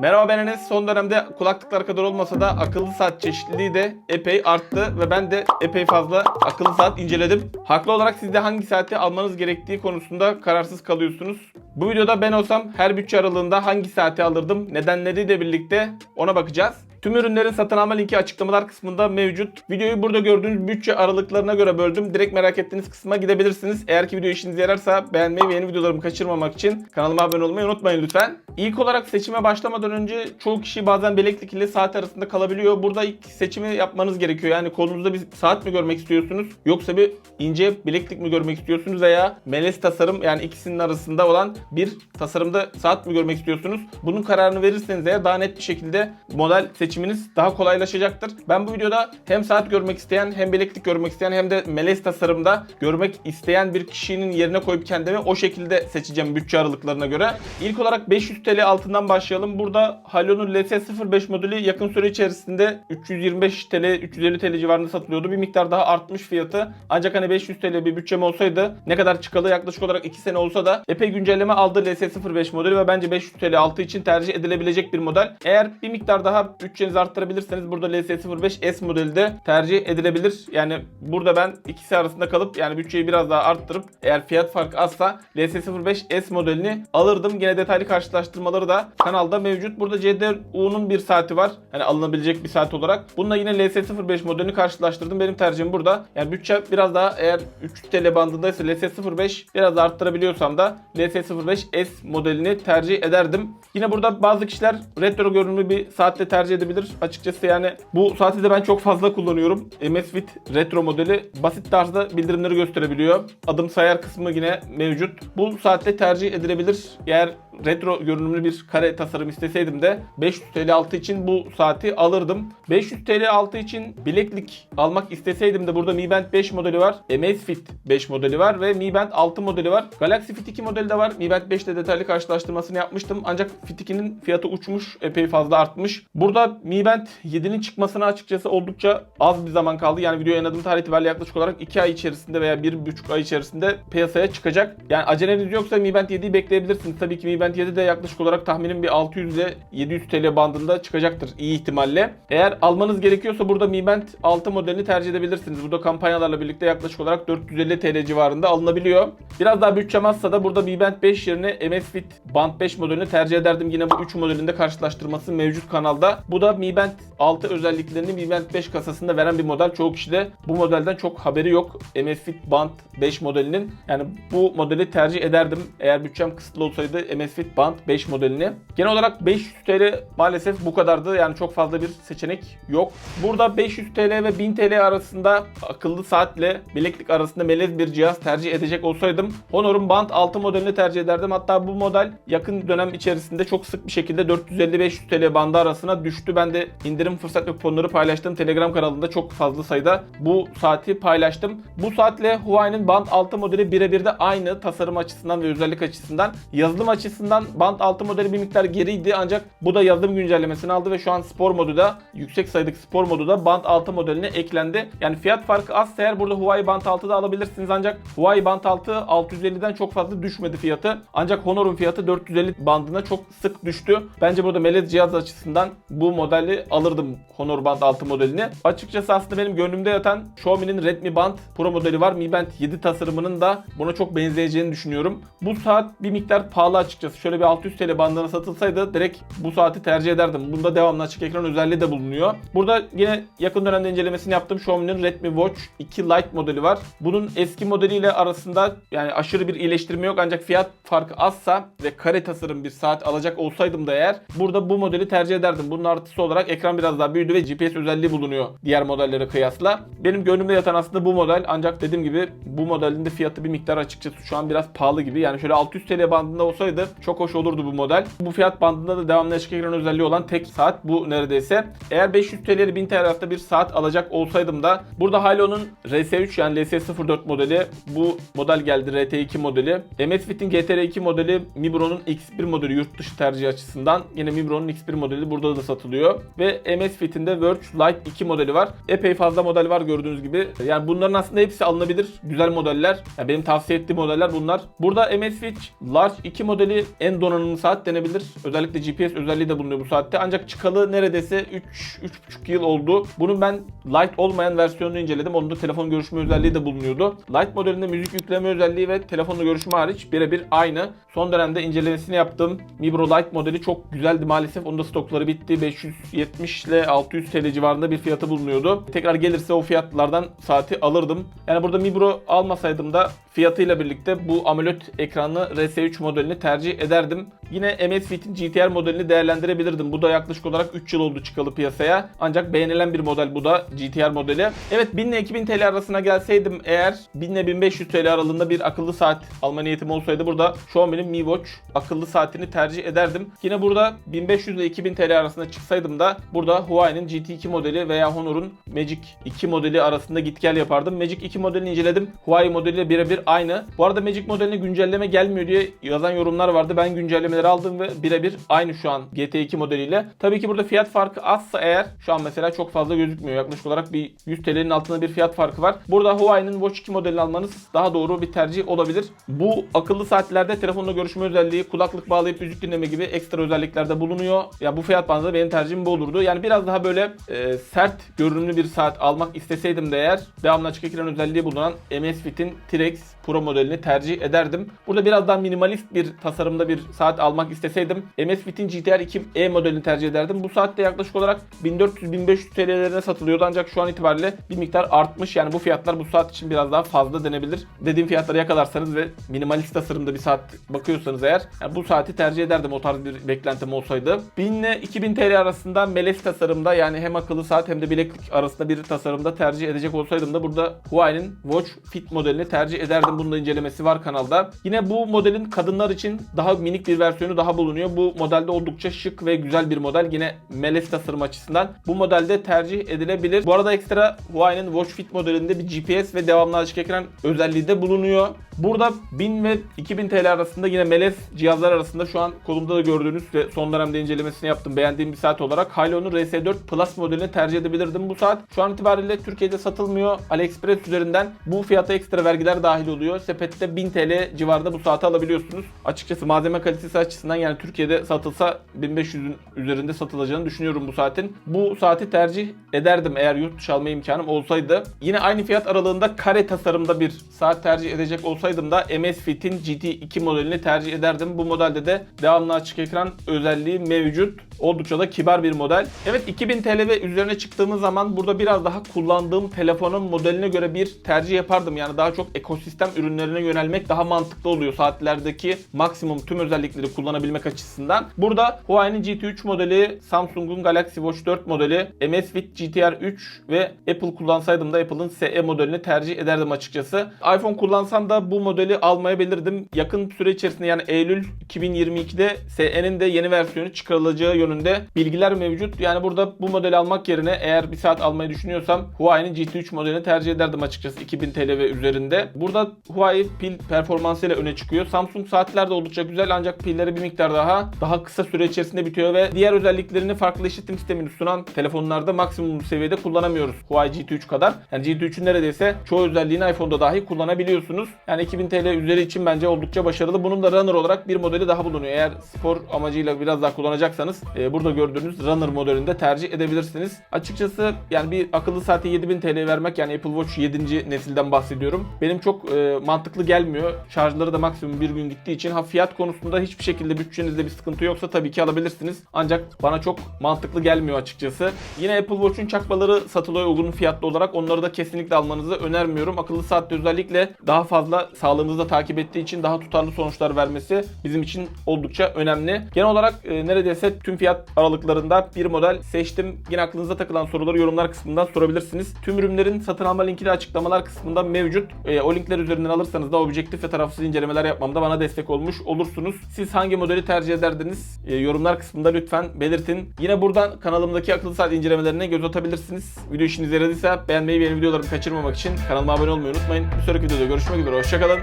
Merhaba ben Enes. Son dönemde kulaklıklar kadar olmasa da akıllı saat çeşitliliği de epey arttı ve ben de epey fazla akıllı saat inceledim. Haklı olarak siz de hangi saati almanız gerektiği konusunda kararsız kalıyorsunuz. Bu videoda ben olsam her bütçe aralığında hangi saati alırdım nedenleriyle birlikte ona bakacağız. Tüm ürünlerin satın alma linki açıklamalar kısmında mevcut. Videoyu burada gördüğünüz bütçe aralıklarına göre böldüm. Direkt merak ettiğiniz kısma gidebilirsiniz. Eğer ki video işinize yararsa beğenmeyi ve yeni videolarımı kaçırmamak için kanalıma abone olmayı unutmayın lütfen. İlk olarak seçime başlamadan önce çoğu kişi bazen bileklik ile saat arasında kalabiliyor. Burada ilk seçimi yapmanız gerekiyor. Yani kolunuzda bir saat mi görmek istiyorsunuz? Yoksa bir ince bileklik mi görmek istiyorsunuz? Veya melez tasarım yani ikisinin arasında olan bir tasarımda saat mi görmek istiyorsunuz? Bunun kararını verirseniz eğer daha net bir şekilde model seçiminiz daha kolaylaşacaktır. Ben bu videoda hem saat görmek isteyen hem bileklik görmek isteyen hem de melez tasarımda görmek isteyen bir kişinin yerine koyup kendimi o şekilde seçeceğim bütçe aralıklarına göre. İlk olarak 500 TL altından başlayalım. Burada Halon'un LS05 modeli yakın süre içerisinde 325 TL, 350 TL civarında satılıyordu. Bir miktar daha artmış fiyatı. Ancak hani 500 TL bir bütçem olsaydı ne kadar çıkalı yaklaşık olarak 2 sene olsa da epey güncelleme aldı LS05 modeli ve bence 500 TL altı için tercih edilebilecek bir model. Eğer bir miktar daha bütçenizi arttırabilirseniz burada LS05S modeli de tercih edilebilir. Yani burada ben ikisi arasında kalıp yani bütçeyi biraz daha arttırıp eğer fiyat farkı azsa LS05S modelini alırdım. Yine detaylı karşılaştırmaları da kanalda mevcut. Burada CDU'nun bir saati var. Hani alınabilecek bir saat olarak. Bununla yine LS05 modelini karşılaştırdım. Benim tercihim burada. Yani bütçe biraz daha eğer 300 TL bandındaysa LS05 biraz arttırabiliyorsam da LS05S modelini tercih ederdim. Yine burada bazı kişiler retro görünümlü bir saatte tercih edebilir. Açıkçası yani bu saati de ben çok fazla kullanıyorum. Amazfit retro modeli basit tarzda bildirimleri gösterebiliyor. Adım sayar kısmı yine mevcut. Bu saatte tercih edilebilir. Eğer retro görünümlü bir kare tasarım isteseydim de 500 TL altı için bu saati alırdım. 500 TL altı için bileklik almak isteseydim de burada Mi Band 5 modeli var. Amazfit 5 modeli var ve Mi Band 6 modeli var. Galaxy Fit 2 modeli de var. Mi Band 5 ile detaylı karşılaştırmasını yapmıştım. Ancak Fit 2'nin fiyatı uçmuş. Epey fazla artmış. Burada Mi Band 7'nin çıkmasına açıkçası oldukça az bir zaman kaldı. Yani video yayınladığım tarih itibariyle yaklaşık olarak 2 ay içerisinde veya 1,5 ay içerisinde piyasaya çıkacak. Yani aceleniz yoksa Mi Band 7'yi bekleyebilirsiniz. Tabii ki Mi Band 7 de yaklaşık olarak tahminim bir 600 ile 700 TL bandında çıkacaktır iyi ihtimalle. Eğer almanız gerekiyorsa burada Mi Band 6 modelini tercih edebilirsiniz. Burada kampanyalarla birlikte yaklaşık olarak 450 TL civarında alınabiliyor. Biraz daha bütçem azsa da burada Mi Band 5 yerine Amazfit Band 5 modelini tercih ederdim. Yine bu 3 modelinde karşılaştırması mevcut kanalda. Bu da Mi Band 6 özelliklerini Mi Band 5 kasasında veren bir model. Çoğu kişi de bu modelden çok haberi yok. Amazfit Band 5 modelinin. Yani bu modeli tercih ederdim. Eğer bütçem kısıtlı olsaydı Amazfit Band 5 modelini. Genel olarak 500 TL maalesef bu kadardı. Yani çok fazla bir seçenek yok. Burada 500 TL ve 1000 TL arasında akıllı saatle bileklik arasında melez bir cihaz tercih edecek olsaydım Honor'un Band 6 modelini tercih ederdim. Hatta bu model yakın dönem içerisinde çok sık bir şekilde 450-500 TL bandı arasına düştü. Ben de indirim fırsat ve kuponları paylaştım. Telegram kanalında çok fazla sayıda bu saati paylaştım. Bu saatle Huawei'nin Band 6 modeli birebir de aynı tasarım açısından ve özellik açısından. Yazılım açısından Band 6 modeli bir miktar geriydi ancak bu da yazılım güncellemesini aldı ve şu an spor modu da yüksek sayıdaki spor modu da Band 6 modeline eklendi. Yani fiyat farkı az eğer burada Huawei Band 6'da alabilirsiniz ancak Huawei Band 6 650'den çok fazla düşmedi fiyatı. Ancak Honor'un fiyatı 450 bandına çok sık düştü. Bence burada melez cihaz açısından bu modeli alırdım Honor Band 6 modelini. Açıkçası aslında benim gönlümde yatan Xiaomi'nin Redmi Band Pro modeli var. Mi Band 7 tasarımının da buna çok benzeyeceğini düşünüyorum. Bu saat bir miktar pahalı açıkçası. Şöyle bir 600 TL bandına satılsaydı direkt bu saati tercih ederdim. Bunda devamlı açık ekran özelliği de bulunuyor. Burada yine yakın dönemde incelemesini yaptım. Xiaomi'nin Redmi Watch 2 Lite modeli var. Bunun eski modeliyle arasında yani aşırı bir iyileştirme yok ancak fiyat farkı azsa ve kare tasarım bir saat alacak olsaydım da eğer burada bu modeli tercih ederdim. Bunun artısı olarak ekran biraz daha büyüdü ve GPS özelliği bulunuyor diğer modellere kıyasla. Benim gönlümde yatan aslında bu model ancak dediğim gibi bu modelin de fiyatı bir miktar açıkçası şu an biraz pahalı gibi. Yani şöyle 600 TL bandında olsaydı çok hoş olurdu bu model. Bu fiyat bandında da devamlı açık ekran özelliği olan tek saat bu neredeyse. Eğer 500 TL'li 1000 TL arasında bir saat alacak olsaydım da burada Halo'nun RS3 yani LS04 modeli bu model geldi RT2 modeli. Amazfit'in GTR2 modeli Mibro'nun X1 modeli yurt dışı tercih açısından. Yine Mibro'nun X1 modeli burada da satılıyor. Ve MS Fit'in de Verge Lite 2 modeli var. Epey fazla model var gördüğünüz gibi. Yani bunların aslında hepsi alınabilir. Güzel modeller. Yani benim tavsiye ettiğim modeller bunlar. Burada MS Fit Large 2 modeli en donanımlı saat denebilir. Özellikle GPS özelliği de bulunuyor bu saatte. Ancak çıkalı neredeyse 3 3,5 yıl oldu. Bunun ben Lite olmayan versiyonunu inceledim. Onun da telefon görüşme özelliği de bulunuyordu. Lite modelinde müzik yükleme özelliği ve telefonla görüşme hariç birebir aynı. Son dönemde incelemesini yaptım. Mibro Lite modeli çok güzeldi maalesef. Onun da stokları bitti. 570 ile 600 TL civarında bir fiyatı bulunuyordu. Tekrar gelirse o fiyatlardan saati alırdım. Yani burada Mibro almasaydım da fiyatıyla birlikte bu AMOLED ekranlı RS3 modelini tercih ederdim. Yine MS Fit'in GTR modelini değerlendirebilirdim. Bu da yaklaşık olarak 3 yıl oldu çıkalı piyasaya. Ancak beğenilen bir model bu da GTR modeli. Evet 1000 ile 2000 TL arasına gelseydim eğer 1000 ile 1500 TL aralığında bir akıllı saat alma niyetim olsaydı burada Xiaomi'nin Mi Watch akıllı saatini tercih ederdim. Yine burada 1500 ile 2000 TL arasında çıksaydım da burada Huawei'nin GT2 modeli veya Honor'un Magic 2 modeli arasında git gel yapardım. Magic 2 modelini inceledim. Huawei modeliyle birebir aynı. Bu arada Magic modeline güncelleme gelmiyor diye yazan yorumlar vardı. Ben güncellemeleri aldım ve birebir aynı şu an GT2 modeliyle. Tabii ki burada fiyat farkı azsa eğer şu an mesela çok fazla gözükmüyor. Yaklaşık olarak bir 100 TL'nin altında bir fiyat farkı var. Burada Huawei'nin Watch 2 modelini almanız daha doğru bir tercih olabilir. Bu akıllı saatlerde telefonla görüşme özelliği, kulaklık bağlayıp müzik dinleme gibi ekstra özellikler de bulunuyor. Ya bu fiyat bandında benim tercihim bu olurdu. Yani biraz daha böyle e, sert görünümlü bir saat almak isteseydim de eğer devamlı açık ekran özelliği bulunan MS Fit'in T-Rex Pro modelini tercih ederdim. Burada biraz daha minimalist bir tasarımda bir saat almak isteseydim MS Fit'in GTR 2E modelini tercih ederdim. Bu saatte yaklaşık olarak 1400-1500 TL'lerine satılıyordu ancak şu an itibariyle bir miktar artmış. Yani bu fiyatlar bu saat için biraz daha fazla denebilir. Dediğim fiyatları yakalarsanız ve minimalist tasarımda bir saat bakıyorsanız eğer yani bu saati tercih ederdim o tarz bir beklentim olsaydı. 1000 ile 2000 TL arasında melez tasarımda yani hem akıllı saat hem de bileklik arasında bir tasarımda tercih edecek olsaydım da burada Huawei'nin Watch Fit modelini tercih ederdim. Bunun da incelemesi var kanalda. Yine bu modelin kadınlar için daha minik bir versiyonu daha bulunuyor. Bu modelde oldukça şık ve güzel bir model. Yine melez tasarım açısından bu modelde tercih edilebilir. Bu arada ekstra Huawei'nin Watch Fit modelinde bir GPS ve devamlı açık ekran özelliği de bulunuyor. Burada 1000 ve 2000 TL arasında yine melez cihazlar arasında şu an kolumda da gördüğünüz ve son dönemde incelemesini yaptım. Beğendiğim bir saat olarak Halo'nun RS4 Plus modelini tercih edebilirdim. Bu saat şu an itibariyle Türkiye'de satılmıyor. AliExpress üzerinden bu fiyata ekstra vergiler dahil oluyor. Sepette 1000 TL civarında bu saati alabiliyorsunuz. Açıkçası malzeme kalitesi açısından yani Türkiye'de satılsa 1500'ün üzerinde satılacağını düşünüyorum bu saatin. Bu saati tercih ederdim eğer yurt dışı alma imkanım olsaydı. Yine aynı fiyat aralığında kare tasarımda bir saat tercih edecek olsaydım da MS Fit'in GT2 modelini tercih ederdim. Bu modelde de devamlı açık ekran özelliği mevcut. Oldukça da kibar bir model. Evet 2000 TL ve üzerine çıktığımız zaman burada biraz daha kullandığım telefonun modeline göre bir tercih yapardım. Yani daha çok ekosistem ürünlerine yönelmek daha mantıklı oluyor saatlerdeki maksimum tüm özellikleri kullanabilmek açısından. Burada Huawei'nin GT3 modeli, Samsung'un Galaxy Watch 4 modeli, MS Fit GTR 3 ve Apple kullansaydım da Apple'ın SE modelini tercih ederdim açıkçası. iPhone kullansam da bu modeli almayabilirdim. Yakın süre içerisinde yani Eylül 2022'de SE'nin de yeni versiyonu çıkarılacağı yönünde bilgiler mevcut. Yani burada bu modeli almak yerine eğer bir saat almayı düşünüyorsam Huawei'nin GT3 modelini tercih ederdim açıkçası 2000 TL ve üzerinde. Burada Huawei pil performansıyla öne çıkıyor. Samsung saatler de oldukça güzel ancak pilleri bir miktar daha daha kısa süre içerisinde bitiyor ve diğer özelliklerini farklı işletim sistemini sunan telefonlarda maksimum seviyede kullanamıyoruz. Huawei GT3 kadar. Yani GT3'ün neredeyse çoğu özelliğini iPhone'da dahi kullanabiliyorsunuz. Yani 2000 TL üzeri için bence oldukça başarılı. Bunun da runner olarak bir modeli daha bulunuyor. Eğer spor amacıyla biraz daha kullanacaksanız e, burada gördüğünüz runner modelinde tercih edebilirsiniz. Açıkçası yani bir akıllı saate 7000 TL vermek yani Apple Watch 7. nesilden bahsediyorum. Benim çok e, mantıklı gelmiyor. Şarjları da maksimum bir gün gittiği için ha fiyat konusunda hiçbir şekilde bütçenizde bir sıkıntı yoksa tabii ki alabilirsiniz. Ancak bana çok mantıklı gelmiyor açıkçası. Yine Apple Watch'un çakmaları satılıyor uygun fiyatlı olarak. Onları da kesinlikle almanızı önermiyorum. Akıllı saatte özellikle daha fazla sağlığınızı da takip ettiği için daha tutarlı sonuçlar vermesi bizim için oldukça önemli. Genel olarak e, neredeyse tüm fiyat aralıklarında bir model seçtim. Yine aklınıza takılan soruları yorumlar kısmından sorabilirsiniz. Tüm ürünlerin satın alma linki de açıklamalar kısmında mevcut. E, o linkler üzerinden alırsanız da objektif ve tarafsız incelemeler yapmamda bana destek olmuş olursunuz. Siz hangi modeli tercih ederdiniz? E, yorumlar kısmında lütfen belirtin. Yine buradan kanalımdaki akıllı saat incelemelerine göz atabilirsiniz. Video işinize yaradıysa beğenmeyi ve yeni videolarımı kaçırmamak için kanalıma abone olmayı unutmayın. Bir sonraki videoda görüşmek üzere. Hoşçakalın.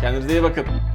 Kendinize iyi bakın.